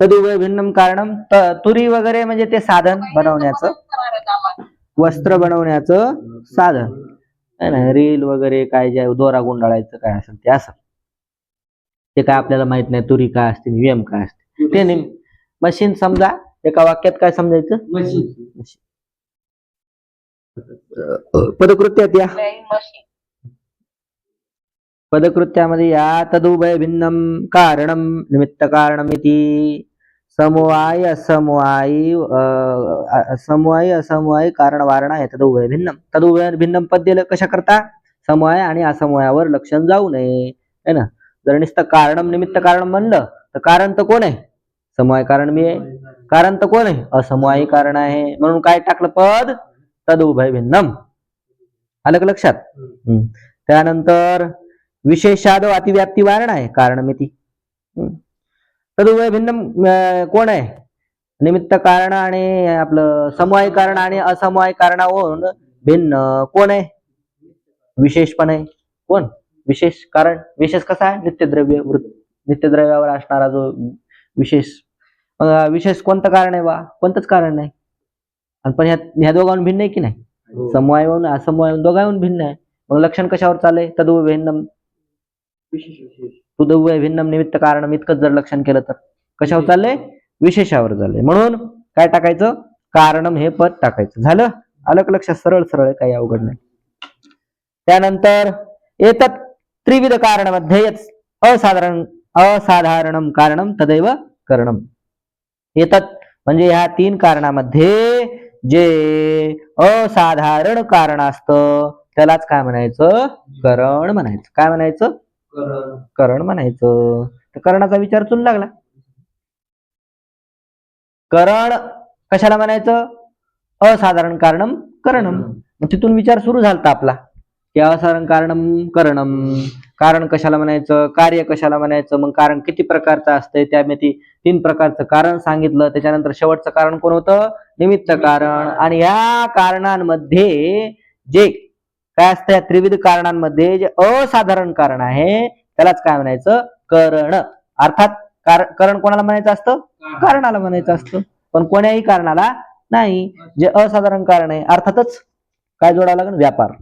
तदुभय भिन्नम कारणम त- तुरी वगैरे म्हणजे ते साधन बनवण्याचं. वस्त्र बनवण्याचं साधन. है ना रील वगैरे काय जे दोरा गुंडाळायचं काय असेल ते असं. ते काय आपल्याला माहीत नाही तुरी काय असते वियम काय असते. ते नेम मशीन समजा एका वाक्यात काय समजायचं? मशीन. पदकृत्यात या. पदकृत्यामध्ये या तदुभय भिन्नम कारणम निमित्त कारणमिती समवाय असमवायी समवायी असमवायी कारण वारणा आहे तदुभय भिन्नम तदुभय भिन्नम पद दिलं कशा करता? समवाय आणि असमवायावर लक्षण जाऊ नये है ना? जर नुसतं कारणम निमित्त कारण म्हणलं तर कारण तर कोण आहे? समवाय कारण मी आहे. कारण तर कोण आहे? असमवायी कारण आहे. म्हणून काय टाकलं पद? तदुभय भिन्नम आलं का लक्षात. त्यानंतर विशेषाद अतिव्याप्ती वारण आहे कारणमिती. तदुभय भिन्नम अं, कोण आहे? निमित्त कारण आणि आपलं समवाय कारण आणि असमवाय कारणावरून भिन्न कोण आहे? विशेष पण आहे कोण? विशेष कारण विशेष कसा आहे? नित्यद्रव्य वृत्त नित्यद्रव्यावर असणारा जो विशेष विशेष कोणतं कारण आहे बा? कोणतंच कारण नाही. आणि पण ह्या ह्या दोघांहून भिन्न आहे की नाही? हो. समवायहून असमवायहून दोघांहून भिन्न आहे. मग लक्षण कशावर चाललंय? तदुभय विशेष तुदव्य भिन्नम निमित्त कारण इतकंच जर लक्षण केलं तर. कशावर चाललंय? विशेषावर चाललंय. म्हणून काय टाकायचं? कारणम हे पद टाकायचं. झालं? आलं का लक्षात सरळ सरळ काही अवघड नाही. त्यानंतर येतात त्रिविध कारणमध्ये यत् असाधारण असाधारणम कारणम तदैव करणम. येतात म्हणजे ह्या तीन कारणामध्ये जे असाधारण कारण असतं त्यालाच काय म्हणायचं? करण म्हणायचं. काय म्हणायचं? करण. म्हणायचं. तर करणाचा विचार चुन लागला. करण कशाला म्हणायचं? असाधारण कारणम करणम मग तिथून विचार सुरू झालता आपला. की असाधारण कारणम करणम कारण कशाला म्हणायचं? कार्य कशाला म्हणायचं? मग कारण किती प्रकारचं असतंय? त्यामध्ये तीन प्रकारचं कारण सांगितलं. त्याच्यानंतर शेवटचं कारण कोण होतं? निमित्त कारण. आणि या कारणांमध्ये जे काय असतं या त्रिविध कारणांमध्ये जे असाधारण कारण आहे त्यालाच काय म्हणायचं? करण. अर्थात कारण करण कोणाला म्हणायचं असतं? कारणाला म्हणायचं असतं. पण कोण्याही कारणाला नाही. जे असाधारण कारण आहे अर्थातच काय जोडावं लागेल? व्यापार.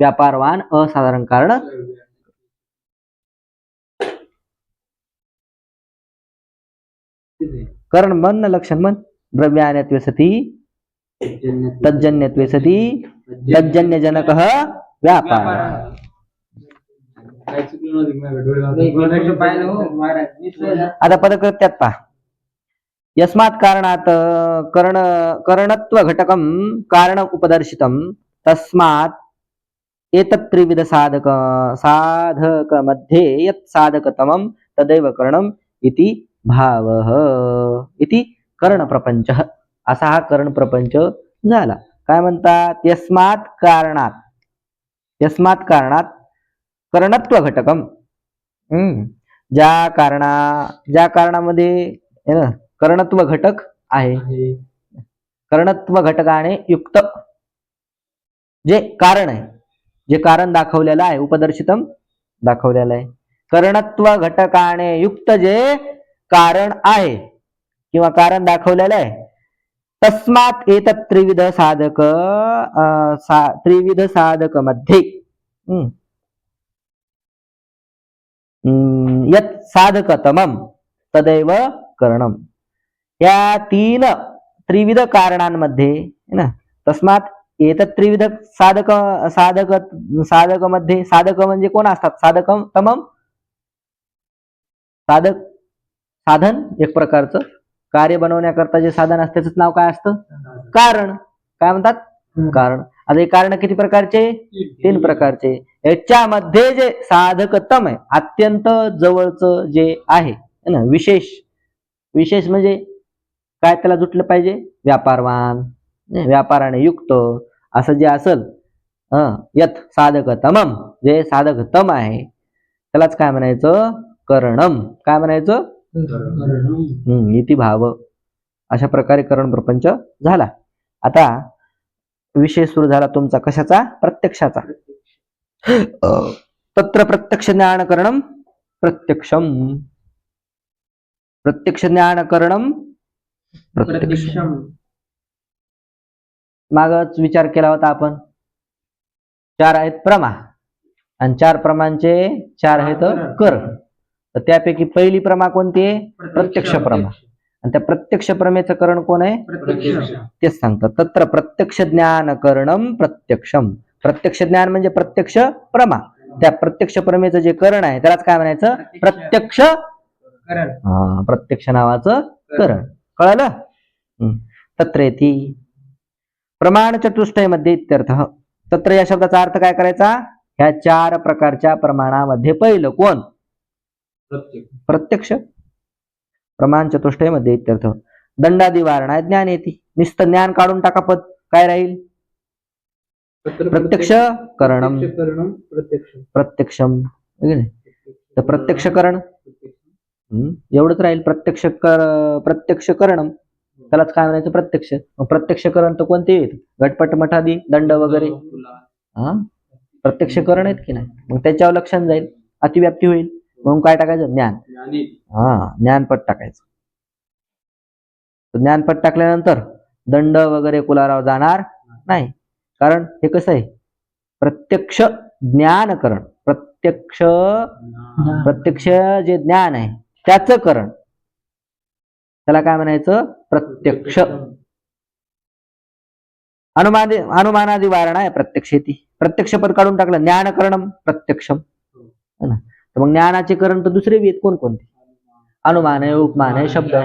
व्यापारवान असाधारण कारण करण मन लक्षण मन. द्रव्यान्यत्वे सती तज्जन्यत्वे सती लज्जन्यजनकः व्यापार। आता पदकृत्यात पहा। यस्मात कारणात कर्ण कर्णत्व घटकम कारण उपदर्शितम तस्मात एतत् त्रिविध साधक साधकमध्ये यत् साधकतमं तदैव कर्णम इति भावः। इति कर्ण प्रपंच असा हा कर्ण प्रपंच झाला। काय म्हणतात यस्मात कारणात. यस्मात कारणात करणत्व घटकम. हम्म. ज्या कारणा ज्या कारणामध्ये करणत्व घटक आहे. करणत्व घटकाने युक्त. जे कारण आहे. जे कारण दाखवलेलं आहे उपदर्शितम दाखवलेलं आहे. करणत्व घटकाने युक्त जे कारण आहे किंवा कारण दाखवलेलं आहे तस्मात एतत् त्रिविध साधक सा, त्रिविध साधकमध्ये यत यत् साधकतमम तदैव करणम या तीन त्रिविध कारणांमध्ये ना? तस्मात एतत् त्रिविध साधक साधक साधकमध्ये साधक म्हणजे कोण असतात? साधक तमम साधक साधन एक प्रकारचं कार्य बनवण्याकरता जे साधन असतं त्याचं नाव काय असतं? कारण. काय म्हणतात? कारण. आता हे कारण किती प्रकारचे? तीन प्रकारचे. याच्यामध्ये जे साधकतम आहे अत्यंत जवळचं जे आहे ना विशेष. विशेष म्हणजे काय त्याला जुटलं पाहिजे? व्यापारवान. व्यापाराने युक्त. असं जे असल यत साधकतमम जे साधकतम आहे त्यालाच काय म्हणायचं? करणम. काय म्हणायचं? करण. इति भाव अशा प्रकारे करण प्रपंच झाला. आता विषय सुरू झाला तुमचा कशाचा? प्रत्यक्षाचा. तत्र प्रत्यक्ष ज्ञान करणम प्रत्यक्षम. प्रत्यक्ष ज्ञान करणम प्रत्यक्षम. मागच विचार केला होता आपण. चार आहेत प्रमा. आणि चार प्रमांचे चार आहेत कर. तर त्यापैकी पहिली प्रमा कोणती आहे? प्रत्यक्ष प्रमा. आणि त्या प्रत्यक्ष प्रमेचं करण कोण आहे? तेच सांगतात. तत्र प्रत्यक्ष ज्ञान करणम प्रत्यक्षम प्रत्यक्ष ज्ञान म्हणजे प्रत्यक्ष प्रमा. त्या प्रत्यक्ष प्रमेचं जे करण आहे त्यालाच काय म्हणायचं? प्रत्यक्ष करण. हा, प्रत्यक्ष नावाचं करण. कळलं. तत्र येती. प्रमाण चतुष्टयमध्ये इत्यर्थ. तत्र या शब्दाचा अर्थ काय करायचा? ह्या चार प्रकारच्या प्रमाणामध्ये पहिलं कोण? प्रत्यक्ष प्रमाण चतुष्टयमध्ये इत्यर्थ दंडादी वारणा ज्ञान येते नुसतं ज्ञान काढून टाका पद काय राहील प्रत्यक्ष करणम प्रत्यक्ष प्रत्यक्ष प्रत्यक्षम है की नाही? तर प्रत्यक्ष करण एवढंच राहील प्रत्यक्ष कर प्रत्यक्ष करणम त्यालाच काय म्हणायचं प्रत्यक्ष प्रत्यक्ष करण तर कोणते आहेत घटपट मठादी दंड वगैरे हा प्रत्यक्ष करण आहेत की नाही मग त्याच्यावर लक्षण जाईल अतिव्याप्ती होईल म्हणून काय टाकायचं? ज्ञान. हा ज्ञानपट टाकायचं. ज्ञानपट टाकल्यानंतर दंड वगैरे कुलाराव जाणार नाही. कारण हे कसं आहे? प्रत्यक्ष ज्ञानकरण प्रत्यक्ष प्रत्यक्ष जे ज्ञान आहे त्याचं करण. त्याला काय म्हणायचं? प्रत्यक्ष. अनुमादी अनुमानादी वारणा आहे प्रत्यक्ष ती. प्रत्यक्ष पद काढून टाकलं. ज्ञानकरणम प्रत्यक्षम. तर मग ज्ञानाचे करण तर दुसरे बी आहेत कोणकोणते? अनुमान आहे उपमान आहे शब्द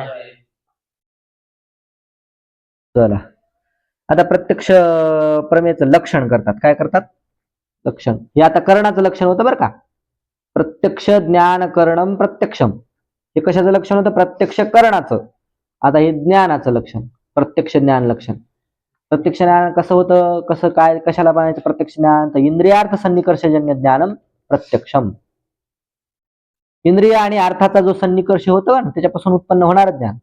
चला. आता प्रत्यक्ष प्रमेयचं लक्षण करतात. काय करतात? लक्षण. हे आता करणाचं लक्षण होतं बरं का? प्रत्यक्ष ज्ञान करणम प्रत्यक्षम. हे कशाचं लक्षण होतं? प्रत्यक्ष करणाचं. आता हे ज्ञानाचं लक्षण. प्रत्यक्ष ज्ञान लक्षण. प्रत्यक्ष ज्ञान कसं होतं? कसं काय? कशाला बनायचं प्रत्यक्ष ज्ञान. तर इंद्रियार्थ सन्निकर्षजन्य ज्ञानम प्रत्यक्षम. इंद्रिय आणि अर्थाचा जो सन्निकर्ष होतो ना त्याच्यापासून उत्पन्न होणार ज्ञान.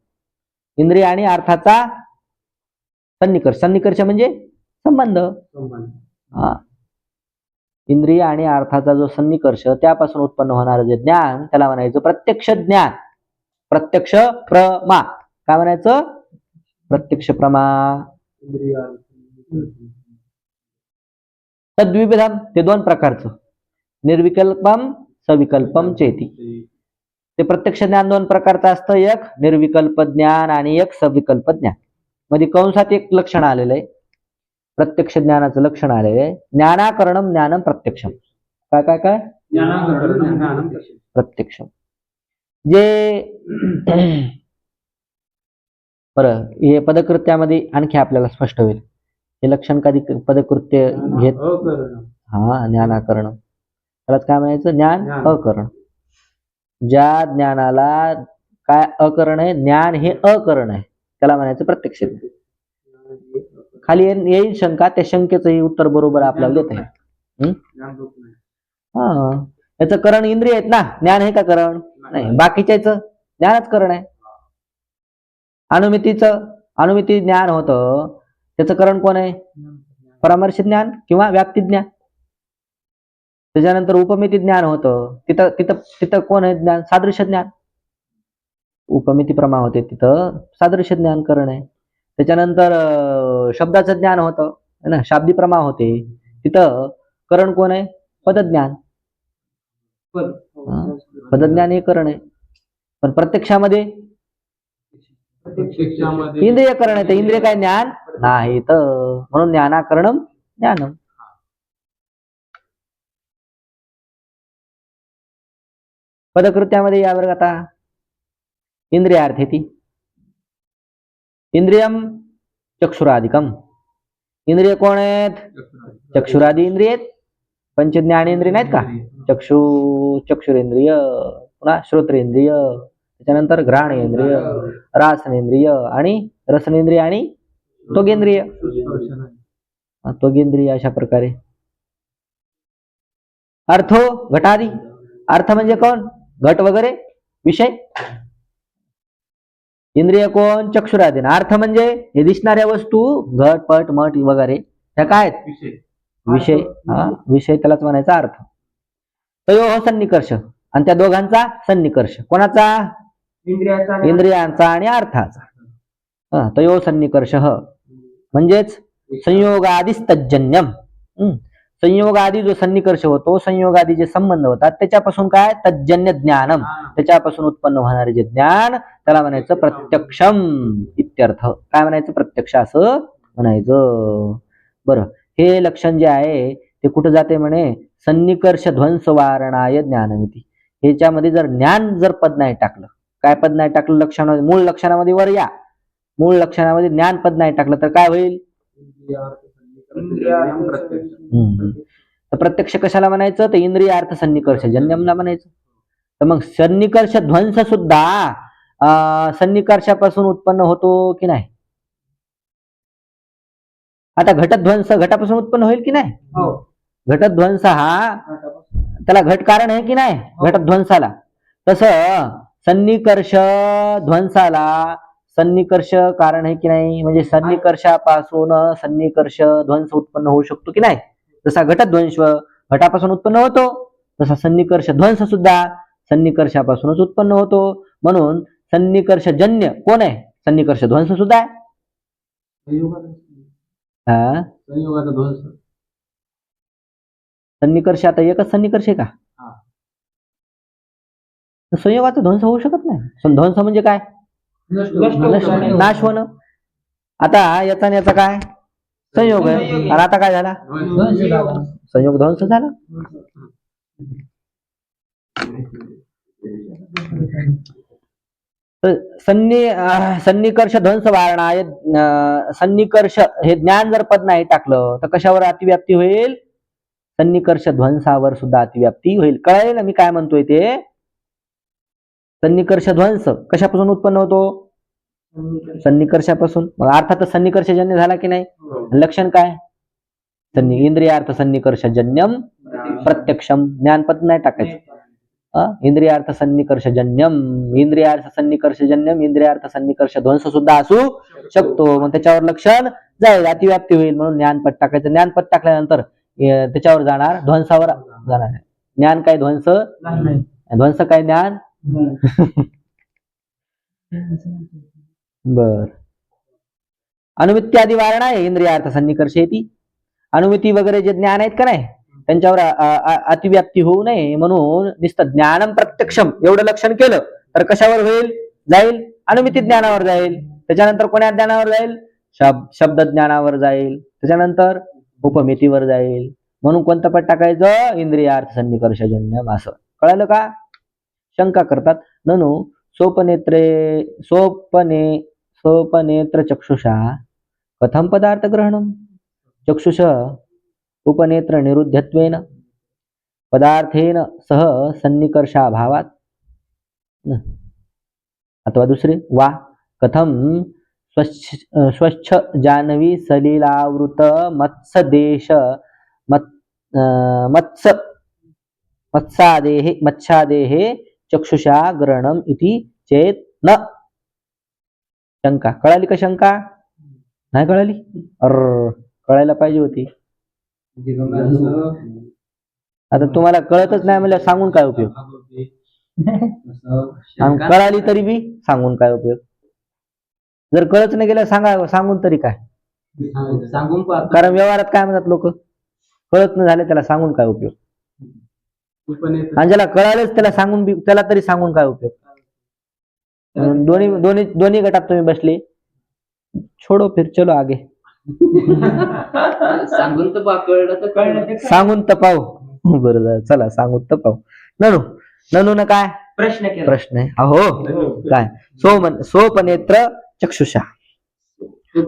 इंद्रिय आणि अर्थाचा सन्निकर्ष सन्निकर्ष म्हणजे संबंध. हा. इंद्रिय आणि अर्थाचा जो सन्निकर्ष त्यापासून उत्पन्न होणारं जे ज्ञान त्याला म्हणायचं प्रत्यक्ष ज्ञान. प्रत्यक्ष प्रमा. काय म्हणायचं? प्रत्यक्ष प्रमा. तद्विविधम ते दोन प्रकारचं. निर्विकल्पम सविकल्पम चेती। ते प्रत्यक्ष ज्ञान दोन प्रकारचं असतं एक निर्विकल्प ज्ञान आणि एक सविकल्प ज्ञानमध्ये कंसात एक लक्षण आलेलं आहे प्रत्यक्ष ज्ञानाचं लक्षण आलेलं आहे. ज्ञानाकरणम ज्ञानम प्रत्यक्षम काय काय काय? प्रत्यक्ष. जे बरं हे पदकृत्यामध्ये आणखी आपल्याला स्पष्ट होईल. हे लक्षण कधी पदकृत्य घेत हा ज्ञानाकरण. त्यालाच काय म्हणायचं? ज्ञान. अकरण. ज्या ज्ञानाला काय अकरण आहे? ज्ञान हे अकरण आहे. त्याला म्हणायचं प्रत्यक्ष. खाली येईल शंका त्या शंकेचंही उत्तर बरोबर आपल्याला देत आहे हा? याचं करण इंद्रिय आहेत ना? ज्ञान आहे का करण? नाही. बाकीच्या याचं ज्ञानच करण आहे. अनुमितीचं अनुमिती ज्ञान होतं. त्याचं करण कोण आहे? परामर्श ज्ञान किंवा व्याप्ती ज्ञान. त्याच्यानंतर उपमिती ज्ञान होतं. तिथं तिथं तिथं कोण आहे ज्ञान? सादृश्य ज्ञान. उपमिती प्रमा होते तिथं. सादृश्य ज्ञान करण आहे. त्याच्यानंतर शब्दाचं ज्ञान होतं. है ना? शाब्दी प्रमा होते. तिथं करण कोण आहे? पदज्ञान. पदज्ञान हे करण आहे. पण प्रत्यक्षामध्ये? इंद्रिय करण आहे. तर इंद्रिय काय ज्ञान? नाही. तर म्हणून ज्ञानाकरणम ज्ञानम. पदकृत्यामध्ये यावर आता इंद्रियार्थ ती इंद्रियम चक्षुराधिकम इंद्रिय कोण आहेत? चक्षुरादी इंद्रिय आहेत. पंच ज्ञानेंद्रिय नाहीत का? चक्षु चक्षुरेंद्रिय पुन्हा श्रोत्रेंद्रिय त्याच्यानंतर घ्राणेंद्रिय रासनेंद्रिय आणि रसनेंद्रिय आणि त्वगेंद्रिय. त्वगेंद्रिय अशा प्रकारे. अर्थो घटादी. अर्थ म्हणजे कोण? घट वगैरे? विषय? इंद्रिय कोण? चक्षुराधीन अर्थ म्हणजे हे दिसणाऱ्या वस्तू घट पट मट वगैरे. ह्या काय? विषय. हा विषय त्यालाच म्हणायचा अर्थ. तयो सन्निकर्ष आणि त्या दोघांचा सन्निकर्ष कोणाचा? इंद्रियाचा आणि इंद्रियांचा आणि अर्थाचा. हं, तयो सन्निकर्ष म्हणजेच संयोगादिस्तजन्यम. हं, संयोगादी जो सन्निकर्ष होतो संयोगादी जे संबंध होतात त्याच्यापासून काय? तज्जन्य ज्ञानम. त्याच्यापासून उत्पन्न होणारे जे ज्ञान त्याला म्हणायचं प्रत्यक्षम. इत्यर्थ. काय म्हणायचं? प्रत्यक्ष असं म्हणायचं. बरं. हे लक्षण जे आहे ते कुठं जाते म्हणे? सन्निकर्ष ध्वंस वारणाय ज्ञानमिती. ह्याच्यामध्ये जर ज्ञान जर पद नाही टाकलं काय पद नाही टाकलं लक्षणामध्ये? मूळ लक्षणामध्ये वर या. मूळ लक्षणामध्ये ज्ञान पद नाही टाकलं तर काय होईल? इंद्रियार्थ प्रत्यक्ष. हम्म. तर प्रत्यक्ष कशाला म्हणायचं? तर इंद्रिय अर्थ सन्निकर्ष जन्यमला म्हणायचं. तर मग सन्निकर्ष ध्वंस सुद्धा सन्निकर्षापासून उत्पन्न होतो की नाही? आता घटध्वंस घटापासून उत्पन्न होईल की नाही? हो. घटध्वंस हा त्याला घट कारण आहे की नाही? घटध्वंसाला. तसं सन्निकर्ष ध्वंसाला सन्निकर्ष कारण आहे की नाही? म्हणजे सन्निकर्षापासून सन्निकर्ष ध्वंस उत्पन्न होऊ शकतो की नाही? जसा घटध्वंस घटापासून उत्पन्न होतो तसा सन्निकर्ष ध्वंस सुद्धा सन्निकर्षापासूनच उत्पन्न होतो. म्हणून सन्निकर्ष जन्य कोण आहे? सन्निकर्ष ध्वंस सुद्धा आहे. हा? सन्निकर्ष आता एकच सन्निकर्ष आहे का? हा. संयोगाचा ध्वंस होऊ शकत नाही. ध्वंस म्हणजे काय. नाश होणं आता याचा आणि याचा काय? संयोग आहे. आणि आता काय झाला. संयोग ध्वंस झाला? सन्नि सन्निकर्ष ध्वंस वारणाय अं, सन्निकर्ष हे ज्ञान जर पद नाही टाकलं तर कशावर अतिव्याप्ती होईल? सन्निकर्ष ध्वंसावर सुद्धा अतिव्याप्ती होईल. कळाले ना मी काय म्हणतोय ते? सन्निकर्ष ध्वंस कशापासून उत्पन्न होतो? सन्निकर्षापासून. मग अर्थातच सन्निकर्षजन्य झाला की नाही? हो. लक्षण काय? सन्नि इंद्रियार्थ सन्निकर्षजन्यम प्रत्यक्षम. ज्ञानपद नाही टाकायचं? इंद्रियार्थ सन्निकर्षजन्यम इंद्रियार्थ सन्निकर्षजन्यम इंद्रियार्थ सन्निकर्ष ध्वंस सुद्धा असू शकतो. मग त्याच्यावर लक्षण जाईल. अतिव्याप्ती होईल म्हणून ज्ञानपद टाकायचं. ज्ञानपद टाकल्यानंतर त्याच्यावर जाणार ध्वंसावर जाणार. ज्ञान काय? ध्वंस. ध्वंस काय ज्ञान? बर. अनुमित्यादी वारणा आहे इंद्रिय सन्निकर्ष येते अनुमिती वगैरे जे ज्ञान आहेत का नाही त्यांच्यावर अतिव्याप्ती होऊ नये म्हणून नुसतं ज्ञानम प्रत्यक्षम एवढं लक्षण केलं तर कशावर होईल? जाईल. अनुमिती ज्ञानावर जाईल. त्याच्यानंतर कोण्या ज्ञानावर जाईल? शब शब्द ज्ञानावर जाईल. त्याच्यानंतर उपमितीवर जाईल. म्हणून कोणतं पट टाकायचं? इंद्रियार्थ अर्थसन्निकर्षजन्य असं कळालं का? शंका करतात. ननु सोपनेत्रे सोपने सोपनेत्र चक्षुषा कथम पदार्थ ग्रहणम चक्षुष उपनेत्र निरुद्धत्वेन पदार्थेन सह सन्निकर्षाभावात अथवा दुसरे वा कथम स्वच्छ स्वच्छ जानवी सलिलावृत मत्सदेश मत् मत्स मत्सादेः मत्स्यादेः चक्षुषा ग्रहणम इति चेत न। शंका कळाली का शंका? नाही कळाली? अर कळायला पाहिजे होती. आता तुम्हाला कळतच नाही म्हणजे सांगून काय उपयोग? कळाली तरी बी सांगून काय उपयोग? जर कळत नाही गेलं सांगा सांगून तरी काय? सांगून. कारण व्यवहारात काय म्हणतात लोक? कळत नाही झाले त्याला सांगून काय उपयोग. आणि ज्याला कळालंच त्याला सांगून बी त्याला तरी सांगून काय उपयोग? म्हणून दोन्ही दोन्ही दोन्ही गटात तुम्ही बसले. छोडो फिर चलो आगे. सांगून तर बा कळलं तर कळलं. सांगून तपाव बरं झालं चला सांगून तपाव ननू ननू न काय? प्रश्न केला. प्रश्न आहे. अहो काय? सोमन सोपनेत्र चक्षुषा.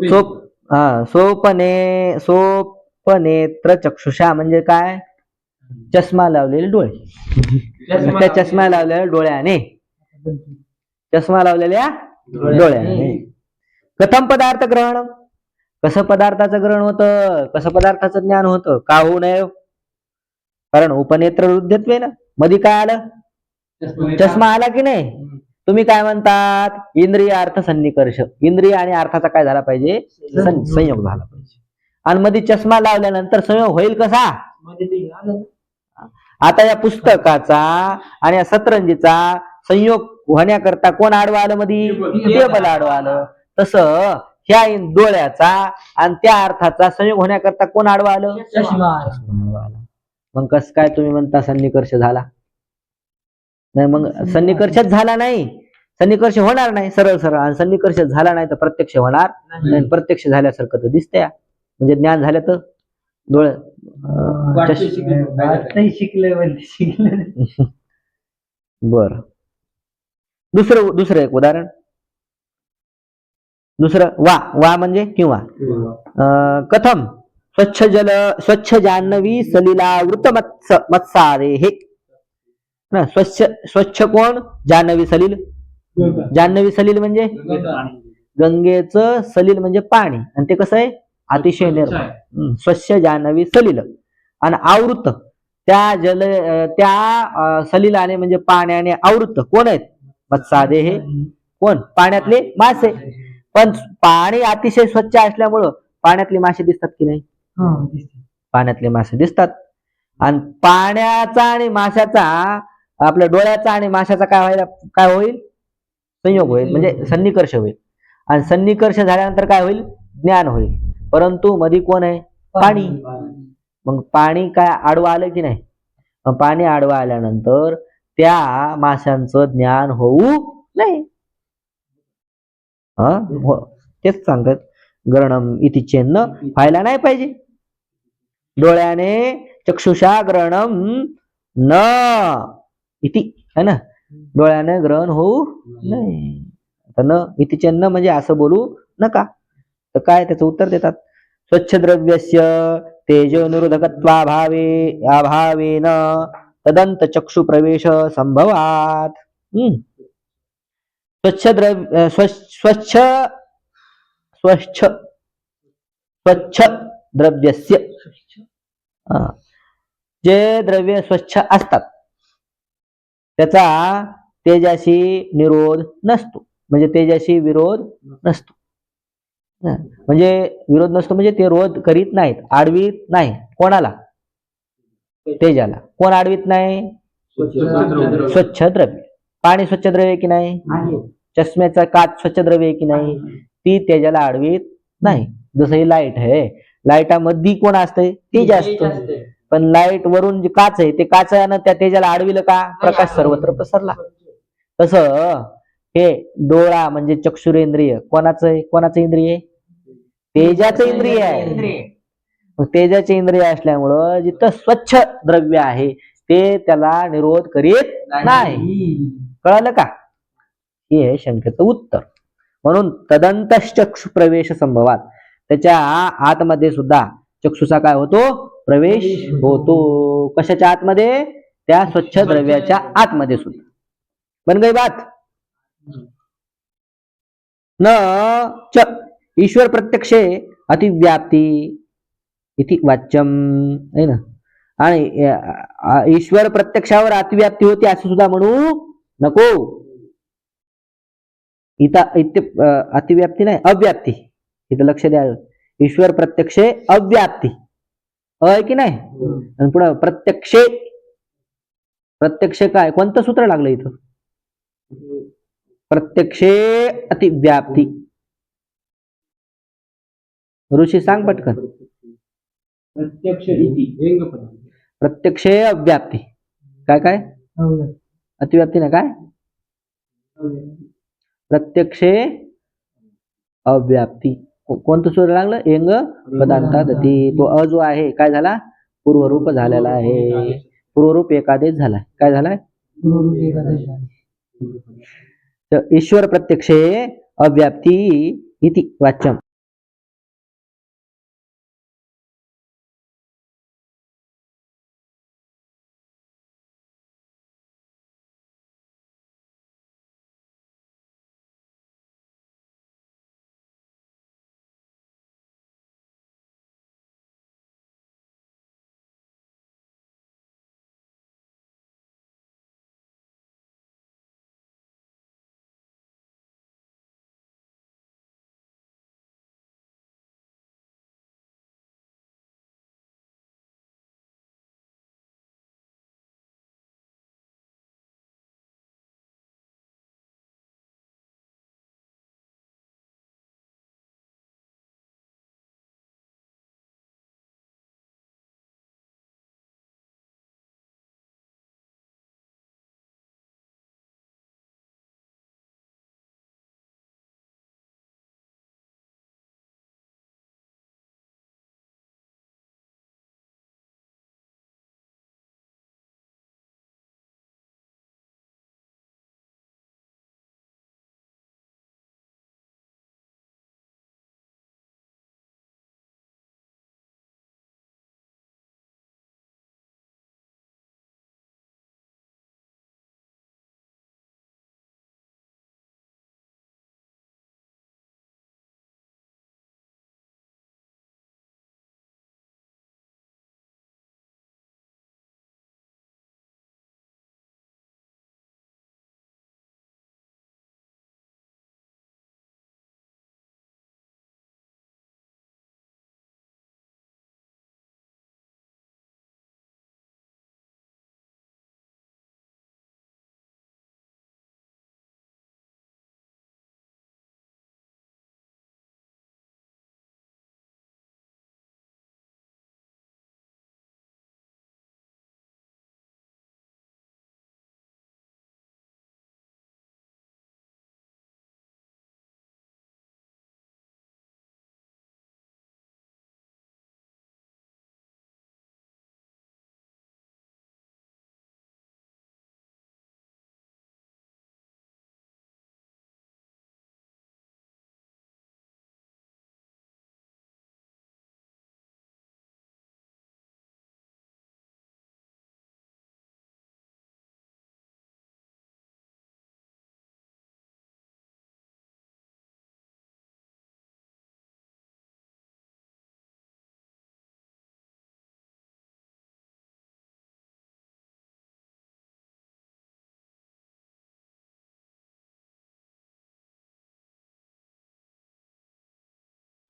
सोप हा सोपने सोपनेत्र चक्षुषा म्हणजे काय? चष्मा लावलेले डोळे. त्या चष्मा लावलेल्या डोळ्याने. चष्मा लावलेल्या डोळ्याने. कथम पदार्थ ग्रहण कसं पदार्थाचं ग्रहण होतं? कसं पदार्थाचं ज्ञान होतं? का होऊ नये? कारण उपनेत्र वृद्धत्वे ना मध्ये काय आलं? चष्मा. आला की नाही? तुम्ही काय म्हणतात? इंद्रिय अर्थ सन्निकर्ष इंद्रिय आणि अर्थाचा काय झाला पाहिजे? संयोग. झाला पाहिजे. आणि मध्ये चष्मा लावल्यानंतर संयोग होईल कसा? आता या पुस्तकाचा आणि या सतरंजीचा संयोग होण्याकरता कोण आडवं आलं मध्ये टेबल आडवं आलं. तसं ह्या डोळ्याचा आणि त्या अर्थाचा संयोग होण्याकरता कोण आडवं आलं. मग कस काय तुम्ही म्हणता सन्निकर्ष झाला? नाही मग सन्निकर्षच झाला नाही. सन्निकर्ष होणार नाही सरळ सरळ. आणि सन्निकर्ष झाला नाही तर प्रत्यक्ष होणार नाही. प्रत्यक्ष झाल्यासारखं तर दिसतंय. म्हणजे ज्ञान झालं तर शिकलं. शिकलं म्हणजे शिकलं. बर. दुसरं दुसरं एक उदाहरण. दुसरं वा वा म्हणजे किंवा. अं, कथम स्वच्छ जल स्वच्छ जान्हवी सलिलावृत मत्स मत्सारे हे. ना स्वच्छ स्वच्छ कोण? जान्हवी सलील. जान्हवी सलील म्हणजे? गंगेचं सलील म्हणजे पाणी. आणि ते कसं आहे? अतिशय निर्मळ. स्वच्छ जान्हवी सलील. आणि आवृत त्या जल त्या सलिलाने म्हणजे पाण्याने आवृत कोण आहेत? मत्सादे हे. कोण? पाण्यातले मासे. पण पाणी अतिशय स्वच्छ असल्यामुळं पाण्यातले मासे दिसतात की नाही? हा. पाण्यातले मासे दिसतात. आणि पाण्याचा आणि माशाचा आपल्या डोळ्याचा आणि माशाचा काय व्हायला काय होईल? संयोग होईल. म्हणजे सन्निकर्ष होईल. आणि सन्निकर्ष झाल्यानंतर काय होईल? ज्ञान होईल. परंतु मधी कोण आहे? पाणी. मग पाणी काय आडवं आलं की नाही? मग पाणी आडवं आल्यानंतर त्या माशांचं ज्ञान होऊ नाही हा? हो. तेच सांगतात. ग्रहणम इति चिन्ह व्हायला नाही पाहिजे. डोळ्याने चक्षुषा ग्रहणम न इति है ना? डोळ्याने ग्रहण होऊ नाही. न इति चिन्ह म्हणजे असं बोलू नका. तर काय त्याचं उत्तर देतात? स्वच्छ द्रव्यस्य तेजो निरोधकत्वाभावे अभावेन तदंत चक्षु प्रवेश संभवात. स्वच्छ द्रव्य स्वच्छ स्वच्छ स्वच्छ स्वच्छ द्रव्यस्य हा. जे द्रव्य स्वच्छ असतात त्याचा तेजाशी निरोध नसतो. म्हणजे तेजाशी विरोध नसतो. म्हणजे विरोध नसतो म्हणजे ते रोध करीत नाहीत आडवीत नाही. कोणाला? तेजाला. कोण आडवीत नाही? स्वच्छ द्रव्य पाणी स्वच्छ द्रव्य आहे की नाही. चष्म्याचा काच स्वच्छ द्रव्य आहे की नाही? ती तेजाला आडवीत नाही. जसं ही लाइट आहे. लाईटामध्ये कोण असते. तेज असतं. पण लाइट वरून जे काच आहे ते काचानं त्या तेजाला आडविलं का? प्रकाश सर्वत्र पसरला. तसं हे डोळा म्हणजे चक्षुरेंद्रिय. कोणाचं आहे? कोणाचं इंद्रिय? तेजाचं इंद्रिय आहे. मग तेजाचे इंद्रिय असल्यामुळं जिथं स्वच्छ द्रव्य आहे ते त्याला निरोध करीत नाही. कळालं का? हे आहे शंकेचं उत्तर. म्हणून तदंतश्चक्षु प्रवेश संभवात. त्याच्या आतमध्ये सुद्धा चक्षुचा काय होतो? प्रवेश होतो. कशाच्या आतमध्ये? त्या स्वच्छ द्रव्याच्या आतमध्ये सुद्धा. बन गई बात? न च ईश्वर प्रत्यक्षे अतिव्याप्ती इति वाच्यम आहे ना? आणि ईश्वर प्रत्यक्षावर अतिव्याप्ती होती असं सुद्धा म्हणू नको. इथं इत्य अतिव्याप्ती नाही अव्याप्ती. इथं लक्ष द्या. ईश्वर प्रत्यक्षे अव्याप्ती. अ की नाही? आणि पुढं प्रत्यक्षे प्रत्यक्ष काय? कोणतं सूत्र लागलं इथं? प्रत्यक्षे अतिव्याप्ती. ऋषी सांग पटकन. प्रत्यक्ष प्रत्यक्ष अव्याप्ती. काय काय? अतिव्याप्ती ना काय? प्रत्यक्ष अव्याप्ती. कोणतं सूर्य लागलं? एंग पदार्थात ती तो अ जो आहे काय झाला? पूर्वरूप झालेला आहे. पूर्वरूप एकादेश झालाय. काय झालाय? तर ईश्वर प्रत्यक्षे अव्याप्ती इति वाच्यम.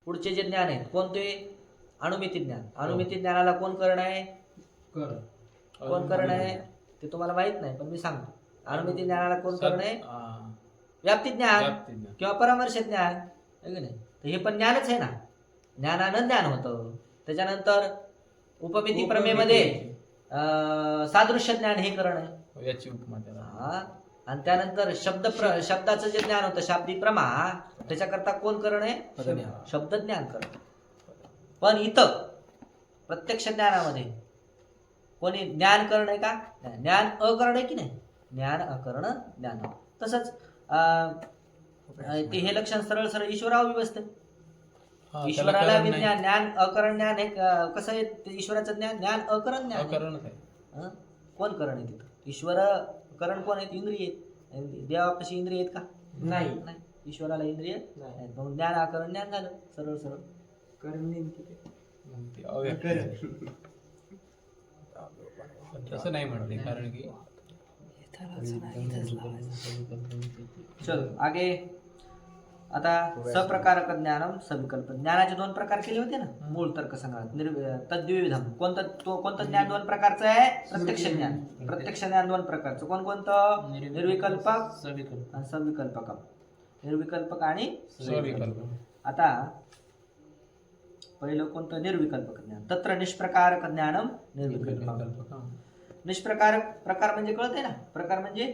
पुढचे जे ज्ञान आहेत कोणते? अणुमिती ज्ञान. अणुमिती ज्ञानाला कोण करण आहे? कोण करण आहे? ते तुम्हाला माहीत नाही पण मी सांगतो. अणुमिती ज्ञानाला कोण करण आहे? व्याप्ती ज्ञान किंवा परामर्श ज्ञान नाही? तर हे पण ज्ञानच आहे ना. ज्ञानानं ज्ञान होतं. त्याच्यानंतर उपमिती प्रमेमध्ये अं, सादृश्य ज्ञान हे करण आहे. याची उपमा हा. आणि त्यानंतर शब्द शब्दाचं जे ज्ञान होतं शाब्दिक प्रमा त्याच्याकरता कोण करण आहे? शब्द ज्ञान करण. पण इथं प्रत्यक्ष ज्ञानामध्ये कोणी ज्ञान करण आहे का. ज्ञान अकरण आहे की नाही? ज्ञान अकरण ज्ञान. तसंच ते हे लक्षण सरळ सरळ हा, त्याला ईश्वराला नाही. ज्ञान अकरण ज्ञान हे कसं आहे? ते ईश्वराचं ज्ञान ज्ञान अकरण ज्ञान हं? कोण करण आहे तिथं? ईश्वर करण कोण आहेत. इंद्रिय देवापाशी इंद्रिय आहेत का? नाही. नाही. ईश्वराला इंद्रिय नाहीत. मग ज्ञान आकरण ज्ञान झालं. सरळ सरळ. मग ते. अव्यक्त आहे. पण तसं नाही म्हटले कारण की चल आगे. आता सप्रकारक ज्ञानम सविकल्प. ज्ञानाचे दोन प्रकार केले होते ना मूळ तर्क संग्रहात. निर् तद्विविधम. कोणतं तो कोणतं ज्ञान दोन प्रकारचं आहे? प्रत्यक्ष ज्ञान. प्रत्यक्ष ज्ञान दोन प्रकारचं. कोण कोणतं निर्विकल्पक आणि सविकल्पक निर्विकल्पक आणि स्वविकल्प आता पहिलं कोणतं? निर्विकल्पक ज्ञान तत्र निष्प्रकारक ज्ञानम निर्विकल्पक विकल्प हा. निष्प्रकारक प्रकार म्हणजे कळत ना? प्रकार म्हणजे?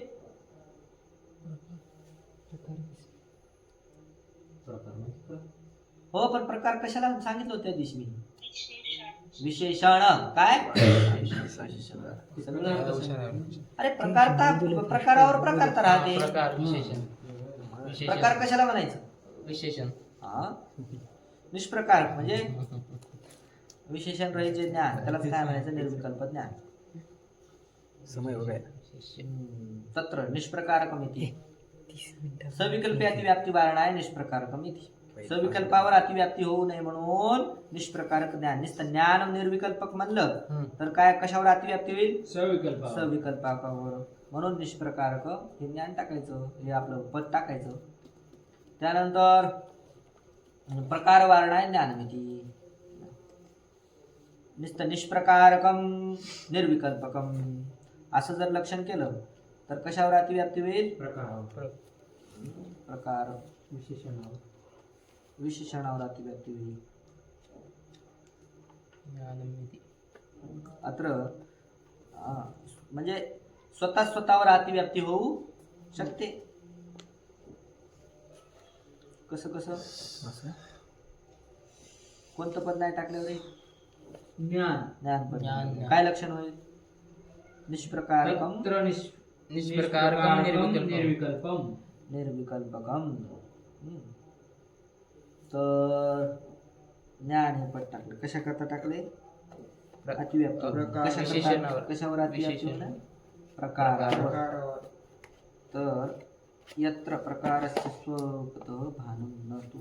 हो पण प्रकार कशाला? सांगितलं होतं त्या दिवशी मी. विशेषण. काय? अरे प्रकार तर प्रकारावर प्रकार तर राहते. विशेषण. प्रकार कशाला म्हणायचं? विशेषण. हा? निष्प्रकार म्हणजे? विशेषण रहित जे ज्ञान त्यालाच काय म्हणायचं? निर्विकल्प ज्ञान. हम्म, तत्र निष्प्रकारकमिती सविकल्पी अतिव्याप्ती वारणा आहे निष्प्रकारकमिती सविकल्पावर अतिव्याप्ती होऊ नये म्हणून निष्प्रकारक ज्ञान नुसतं ज्ञान निर्विकल्पक म्हणलं. तर काय कशावर अतिव्याप्ती होईल? सविकल्प सविकल्पाकावर म्हणून निष्प्रकारक हे ज्ञान टाकायचं हे आपलं पद टाकायचं. त्यानंतर प्रकार वारणा आहे ज्ञानमिती. नुसतं निष्प्रकारकम निर्विकल्पकम असं जर लक्षण केलं तर कशावर अतिव्याप्ती होईल? प्रकार. विशेषणावर. अतिव्याप्ती होईल ज्ञानमिती अत्र म्हणजे स्वतः स्वतःवर अतिव्याप्ती होऊ शकते कसं कसं कोणतं पद नाही टाकल्यावर? ज्ञान ज्ञान पद ज्ञान. काय लक्षण होईल निष्प्रकारकम तत्र निष्- निष्प्रकारकम निर्विकल्पम निर्विकल्पम निर्विकल्पकम. तर ज्ञान हे पद टाकले. कशा करता टाकले अतिव्याप्ती प्रकार- कशा विशेषणावर. कशावर अतिव्याप्ती. होणार? प्रकारावर. तर यत्र प्रकारस्य स्वरूपतः भानं न तु.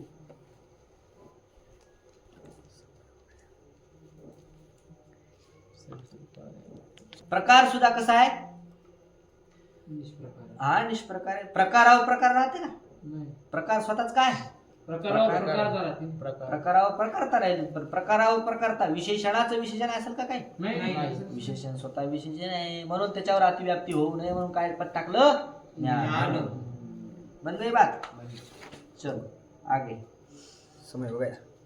प्रकार सुद्धा कसा आहे? हा निष्प्रकार आहे. प्रकारावर प्रकार राहते ना? नाही. प्रकार स्वतःच काय प्रकारावर प्रकार- प्रकार राहतील. प्रकार. प्रकारावर प्रकारता राहील. पण प्रकारावर प्रकारता विशेषणाचं विशेषण असेल का काय नाही नाही. विशेषण स्वतः विशेषण आहे. म्हणून त्याच्यावर अतिव्याप्ती होऊ नये म्हणून काय पद टाकलं? ज्ञान. बन गई बात? चलो आगे. समय हो गया.